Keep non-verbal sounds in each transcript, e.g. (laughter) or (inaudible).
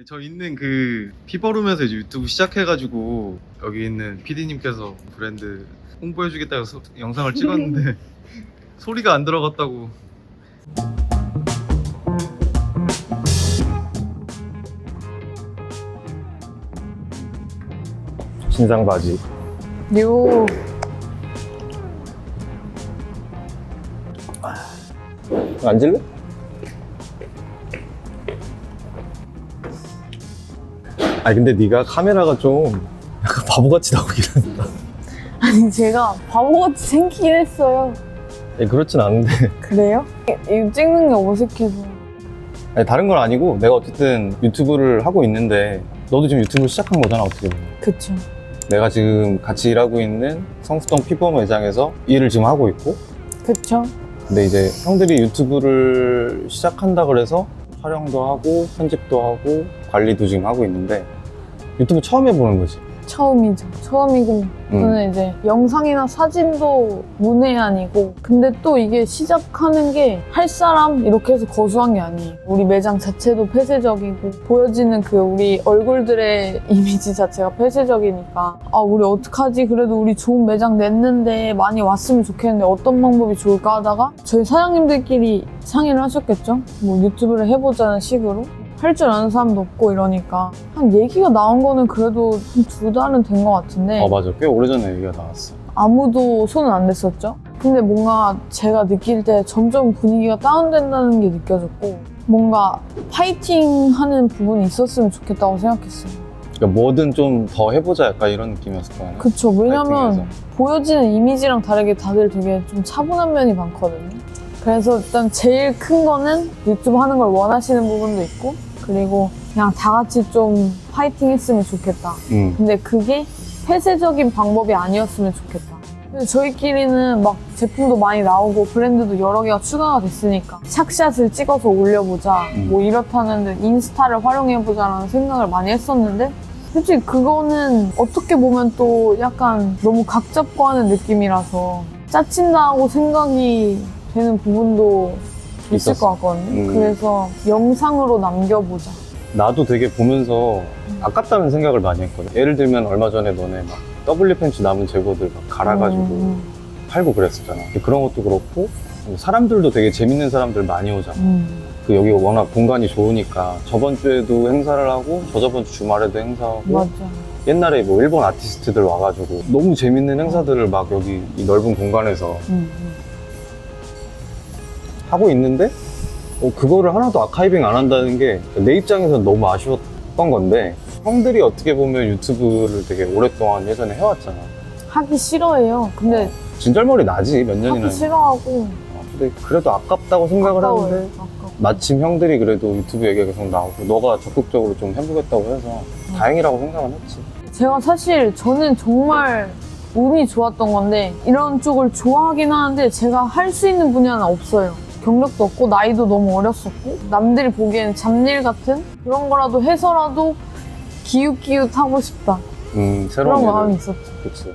네, 저 있는 그 피버룸에서 이제 유튜브 시작해가지고 여기 있는 PD님께서 브랜드 홍보해주겠다고 서- 영상을 찍었는데 (laughs) 소리가 안 들어갔다고 신상 바지. 요 앉을래? 아니 근데 네가 카메라가 좀 약간 바보같이 나오긴 한다. 아니 제가 바보같이 생기긴 했어요. 아니, 그렇진 않은데. 그래요? 이- 이거 찍는 게 어색해서. 아니, 다른 건 아니고 내가 어쨌든 유튜브를 하고 있는데 너도 지금 유튜브를 시작한 거잖아 어떻게 보면. 그쵸. 내가 지금 같이 일하고 있는 성수동 피버 매장에서 일을 지금 하고 있고 그쵸. 근데 이제 형들이 유튜브를 시작한다 그래서 촬영도 하고 편집도 하고 관리도 지금 하고 있는데 유튜브 처음 해보는 거지. 처음이죠. 처음이고 음. 저는 이제 영상이나 사진도 문외한이고 근데 또 이게 시작하는 게 할 사람 이렇게 해서 거수한 게 아니에요. 우리 매장 자체도 폐쇄적이고 보여지는 그 우리 얼굴들의 (laughs) 이미지 자체가 폐쇄적이니까 아 우리 어떡하지 그래도 우리 좋은 매장 냈는데 많이 왔으면 좋겠는데 어떤 방법이 좋을까 하다가 저희 사장님들끼리 상의를 하셨겠죠? 뭐 유튜브를 해보자는 식으로 할 줄 아는 사람도 없고 이러니까 한 얘기가 나온 거는 그래도 한 두 달은 된 것 같은데 어 맞아 꽤 오래전에 얘기가 나왔어. 아무도 손은 안 댔었죠. 근데 뭔가 제가 느낄 때 점점 분위기가 다운된다는 게 느껴졌고 뭔가 파이팅 하는 부분이 있었으면 좋겠다고 생각했어요. 그러니까 뭐든 좀 더 해보자 약간 이런 느낌이었을 거야. 그쵸. 왜냐면 파이팅해서. 보여지는 이미지랑 다르게 다들 되게 좀 차분한 면이 많거든요. 그래서 일단 제일 큰 거는 유튜브 하는 걸 원하시는 부분도 있고 그리고 그냥 다 같이 좀 파이팅 했으면 좋겠다. 음. 근데 그게 폐쇄적인 방법이 아니었으면 좋겠다. 근데 저희끼리는 막 제품도 많이 나오고 브랜드도 여러 개가 추가가 됐으니까 샷샷을 찍어서 올려보자 음. 뭐 이렇다는데 인스타를 활용해보자라는 생각을 많이 했었는데 솔직히 그거는 어떻게 보면 또 약간 너무 각 잡고 하는 느낌이라서 짜친다고 생각이 되는 부분도 있을 있었어. 것 같거든요. 음. 그래서 영상으로 남겨보자. 나도 되게 보면서 아깝다는 생각을 많이 했거든. 예를 들면 얼마 전에 너네 막 W 팬츠 남은 재고들 막 갈아가지고 음, 팔고 그랬었잖아. 그런 것도 그렇고 사람들도 되게 재밌는 사람들 많이 오잖아. 음. 그 여기 워낙 공간이 좋으니까 저번 주에도 행사를 하고 저저번 주 주말에도 행사하고 맞아. 옛날에 뭐 일본 아티스트들 와가지고 너무 재밌는 행사들을 막 여기 이 넓은 공간에서 음, 음. 하고 있는데 어, 그거를 하나도 아카이빙 안 한다는 게 내 입장에서는 너무 아쉬웠던 건데 형들이 어떻게 보면 유튜브를 되게 오랫동안 예전에 해왔잖아 하기 싫어해요. 근데 진절머리 나지 몇 년이나 하기 싫어하고 어, 근데 그래도 아깝다고 생각을 아까워요. 하는데 아까워. 마침 형들이 그래도 유튜브 얘기가 계속 나오고 너가 적극적으로 좀 해보겠다고 해서 음. 다행이라고 생각은 했지 제가 사실 저는 정말 운이 좋았던 건데 이런 쪽을 좋아하긴 하는데 제가 할 수 있는 분야는 없어요. 경력도 없고 나이도 너무 어렸었고 남들이 보기엔 잡일 같은 그런 거라도 해서라도 기웃기웃 하고 싶다 음 새로운 그런. 마음이 있었죠. 그치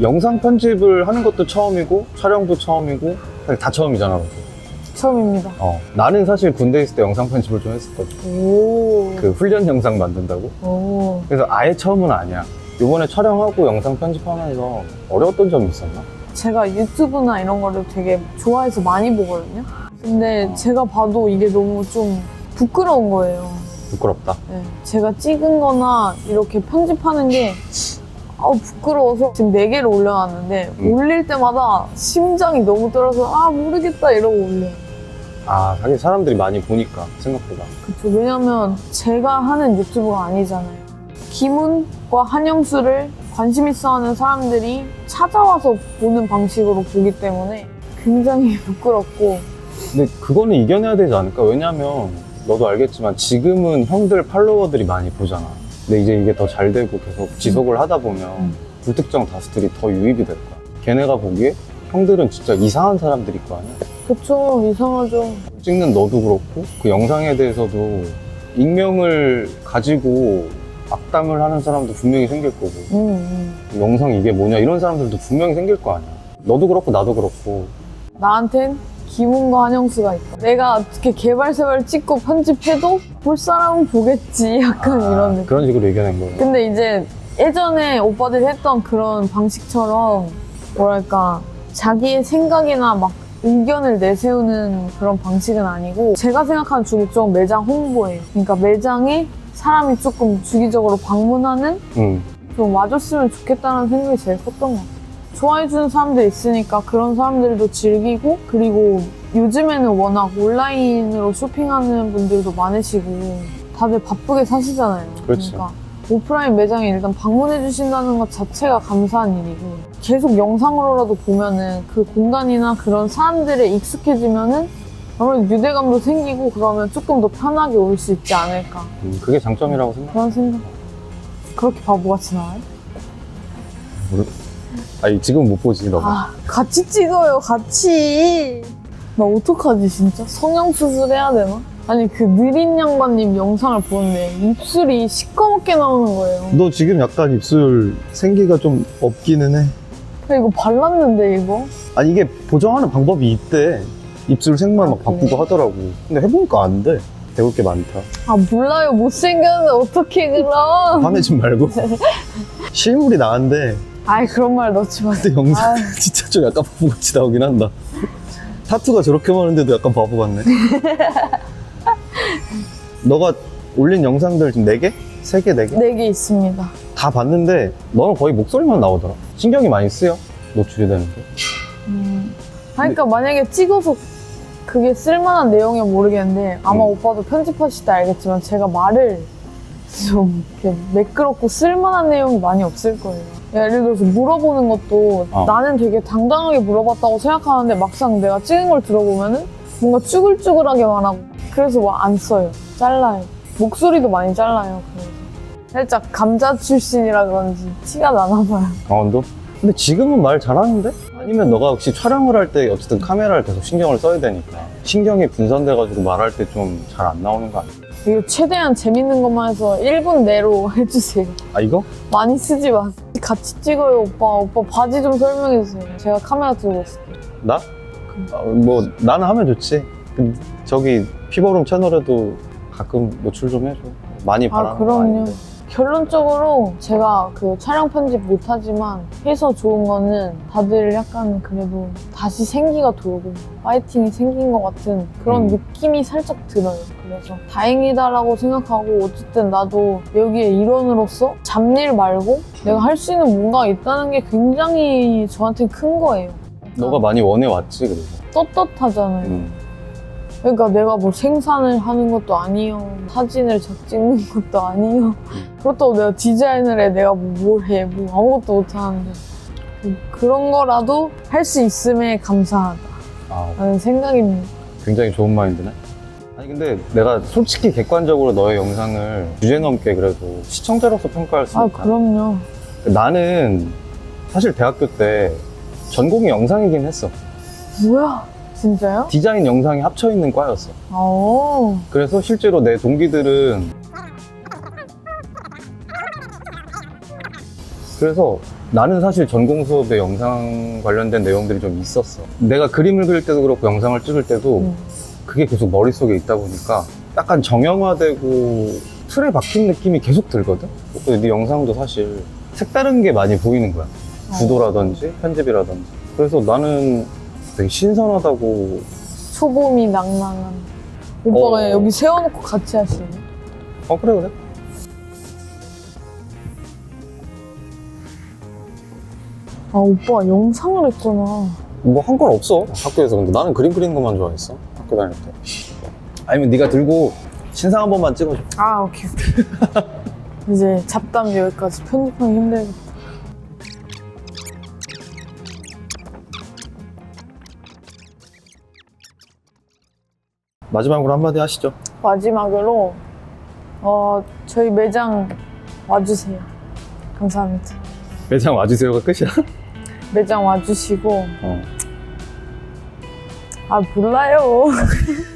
영상 편집을 하는 것도 처음이고 촬영도 처음이고 사실 다 처음이잖아 너도. 처음입니다. 어, 나는 사실 군대 있을 때 영상 편집을 좀 했었거든 오. 그 훈련 영상 만든다고 오. 그래서 아예 처음은 아니야 요번에 촬영하고 영상 편집하면서 어려웠던 점이 있었나? 제가 유튜브나 이런 거를 되게 좋아해서 많이 보거든요. 근데 어. 제가 봐도 이게 너무 좀 부끄러운 거예요. 부끄럽다 네, 제가 찍은 거나 이렇게 편집하는 게 아우 부끄러워서 지금 4개를 올려놨는데 음. 올릴 때마다 심장이 너무 떨어서 아 모르겠다 이러고 올려요. 아 사실 사람들이 많이 보니까 생각보다 그쵸. 왜냐면 제가 하는 유튜브가 아니잖아요. 김훈과 한영수를 관심 있어 하는 사람들이 찾아와서 보는 방식으로 보기 때문에 굉장히 (laughs) 부끄럽고 근데 그거는 이겨내야 되지 않을까? 왜냐면 너도 알겠지만 지금은 형들 팔로워들이 많이 보잖아. 근데 이제 이게 더 잘 되고 계속 지속을 하다 보면 음. 불특정 다수들이 더 유입이 될 거야. 걔네가 보기에 형들은 진짜 이상한 사람들일 거 아니야. 그쵸 이상하죠. 찍는 너도 그렇고 그 영상에 대해서도 익명을 가지고 악담을 하는 사람도 분명히 생길 거고 음, 음. 영상 이게 뭐냐 이런 사람들도 분명히 생길 거 아니야. 너도 그렇고 나도 그렇고 나한텐 김훈과 한영수가 있다. 내가 어떻게 개발세발 찍고 편집해도 볼 사람은 보겠지. (laughs) 약간 이런 느낌. 그런 식으로 얘기하는 거예요. 근데 이제 예전에 오빠들이 했던 그런 방식처럼 뭐랄까 자기의 생각이나 막 의견을 내세우는 그런 방식은 아니고 제가 생각하는 주 목적은 매장 홍보예요. 그러니까 매장에 사람이 조금 주기적으로 방문하는 응. 좀 와줬으면 좋겠다는 생각이 제일 컸던 것 같아요. 좋아해주는 사람들 있으니까 그런 사람들도 즐기고 그리고 요즘에는 워낙 온라인으로 쇼핑하는 분들도 많으시고 다들 바쁘게 사시잖아요. 그렇지. 러니까 오프라인 매장에 일단 방문해 주신다는 것 자체가 감사한 일이고 계속 영상으로라도 보면은 그 공간이나 그런 사람들에 익숙해지면은 아무래도 유대감도 생기고 그러면 조금 더 편하게 올 수 있지 않을까 음, 그게 장점이라고 생각. 그런 생각 그렇게 바보같이 나와요? 아니 지금 못 보지 너가. 아, 같이 찍어요, 같이. 나 어떡하지, 진짜? 성형수술 해야 되나? 아니, 그 느린 양반님 영상을 보는데 입술이 시꺼멓게 나오는 거예요. 너 지금 약간 입술 생기가 좀 없기는 해. 나 이거 발랐는데, 이거? 아니 이게 보정하는 방법이 있대. 입술 색만 막 아, 바꾸고? 하더라고. 근데 해보니까 안 돼. 배울 게 많다. 아, 몰라요. 못생겼는데 어떻게 그럼? 화내지 말고. (laughs) 실물이 나은데 아이, 그런 말 넣지 마세요. 근데 영상. (laughs) 진짜 좀 약간 바보같이 나오긴 한다. 타투가 저렇게 많은데도 약간 바보 같네. (laughs) 너가 올린 영상들 지금 4개? 3개, 4개? 네 개 있습니다. 다 봤는데 너는 거의 목소리만 나오더라. 신경이 많이 쓰여? 노출이 되는 게. 음. 아니, 그러니까 만약에 찍어서 그게 쓸만한 내용이면 모르겠는데 아마 음. 오빠도 편집하실 때 알겠지만 제가 말을 좀 이렇게 매끄럽고 쓸만한 내용이 많이 없을 거예요. 예를 들어서 물어보는 것도 어. 나는 되게 당당하게 물어봤다고 생각하는데 막상 내가 찍은 걸 들어보면은 뭔가 쭈글쭈글하게 말하고 그래서 뭐 안 써요. 잘라요. 목소리도 많이 잘라요. 그래서 살짝 감자 출신이라 그런지 티가 나나 봐요. 강원도? 근데 지금은 말 잘하는데? 아니면 너가 혹시 촬영을 할 때 어쨌든 카메라를 계속 신경을 써야 되니까 신경이 분산돼가지고 말할 때 좀 잘 안 나오는 거 아니야? 이거 최대한 재밌는 것만 해서 1분 내로 (laughs) 해주세요. 아 이거? 많이 쓰지 마. 같이 찍어요, 오빠. 오빠 바지 좀 설명해주세요. 제가 카메라 들고 있을게요. 나? 아, 뭐 나는 하면 좋지. 근데 저기 피버룸 채널에도 가끔 노출 좀 해줘. 많이 아, 바라는 거 그럼요. 아닌데. 결론적으로 제가 그 촬영 편집 못하지만 해서 좋은 거는 다들 약간 그래도 다시 생기가 돌고 파이팅이 생긴 것 같은 그런 음. 느낌이 살짝 들어요. 그래서 다행이다라고 생각하고 어쨌든 나도 여기에 일원으로서 잡일 말고 내가 할 수 있는 뭔가 있다는 게 굉장히 저한테 큰 거예요. 너가 많이 원해 왔지 그래서. 떳떳하잖아요. 음. 그러니까 내가 뭐 생산을 하는 것도 아니요. 사진을 작 찍는 (laughs) 것도 아니요. 그렇다고 내가 디자인을 해. 내가 뭐 뭘 해. 뭐 아무것도 못하는데. 그런 거라도 할 수 있음에 감사하다. 아 라는 생각입니다. 굉장히 좋은 마인드네. 아니 근데 내가 솔직히 객관적으로 너의 영상을 주제 넘게 그래도 시청자로서 평가할 수 아, 있다. 그럼요. 나는 사실 대학교 때 전공이 영상이긴 했어. 뭐야? 진짜요? 디자인 영상이 합쳐 있는 과였어. 어. 그래서 실제로 내 동기들은 그래서 나는 사실 전공 수업에 영상 관련된 내용들이 좀 있었어. 내가 그림을 그릴 때도 그렇고 영상을 찍을 때도 음. 그게 계속 머릿속에 있다 보니까 약간 정형화되고 틀에 박힌 느낌이 계속 들거든? 그래서 네 영상도 사실 색다른 게 많이 보이는 거야. 구도라든지 편집이라든지. 그래서 나는 되게 신선하다고 초봄이 낭낭한. 오빠가 어. 여기 세워놓고 같이 하시네. 어 그래 그래 아, 오빠가 영상을 했구나. 뭐 한 건 없어 학교에서 근데 나는 그림 그리는 것만 좋아했어 학교 다닐 때 아니면 네가 들고 신상 한 번만 찍어줘 아, 오케이, 오케이. (laughs) 이제 잡담 여기까지 편집하기 힘들겠다. 마지막으로 한마디 하시죠 마지막으로, 어, 저희 매장 와주세요. 감사합니다. 매장 와주세요가 끝이야 매장 와주시고, 어. 아, 몰라요. (laughs)